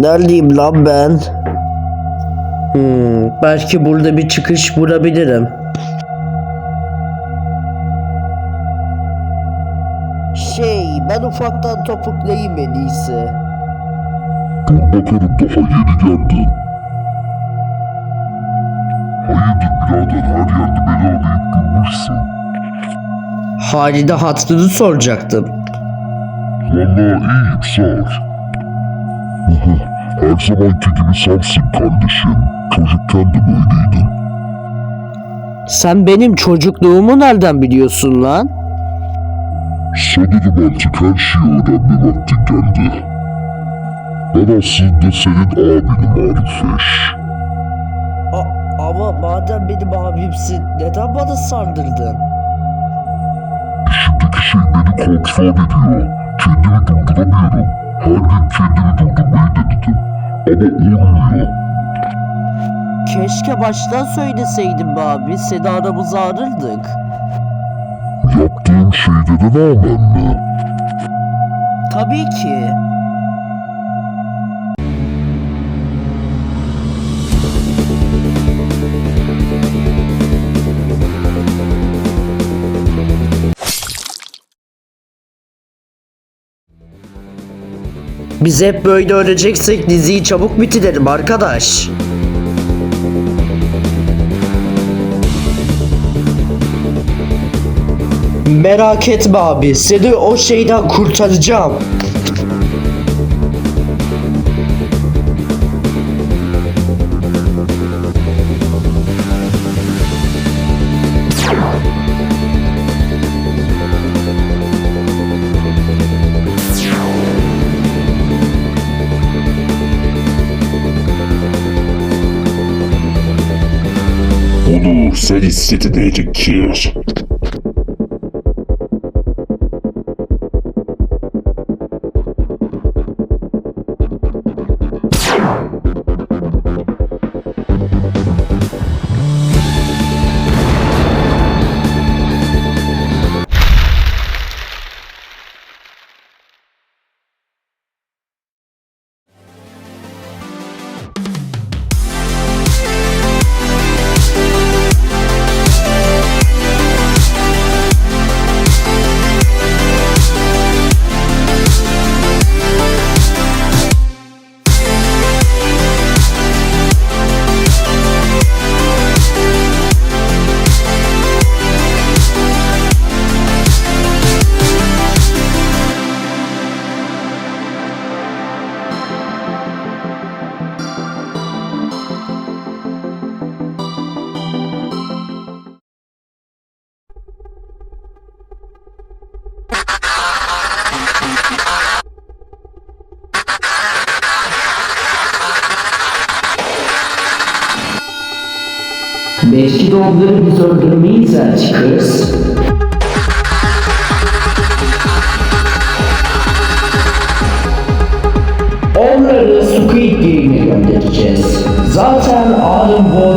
Neredeyim lan ben? Hmm, belki burada bir çıkış bulabilirim. Şey, ben ufaktan topuklayayım en iyisi. Dur bakalım daha yeni geldin. Hayırdır birader her yerde beni arayıp durmuşsun. Halide hattını soracaktım. Valla iyiyim sağ ol. Her zamanki gibi safsın kardeşim. Çocukken de böyleydin. Sen benim çocukluğumu nereden biliyorsun lan? Sanırım artık her şeyi öğrenme vaktin geldi. Ben aslında senin abinim Arifeş. ama madem benim abimsin neden bana saldırdın? İçimdeki şey beni kontrol ediyor. Kendimi durduramıyorum. Gün kendimi durdurmayı denedim. Ama olmuyor. Keşke baştan söyleseydin be abi. Seni aramıza alırdık. Yaptığım şeylere rağmen mi? Tabii ki. Biz hep böyle öleceksek diziyi çabuk bitirelim arkadaş. Merak etme abi, seni o şeyden kurtaracağım. Onu sen Belki de onları biz öldürmeyiz elçi kız. Onları Squid Game'e göndereceğiz. Zaten Alın Bolt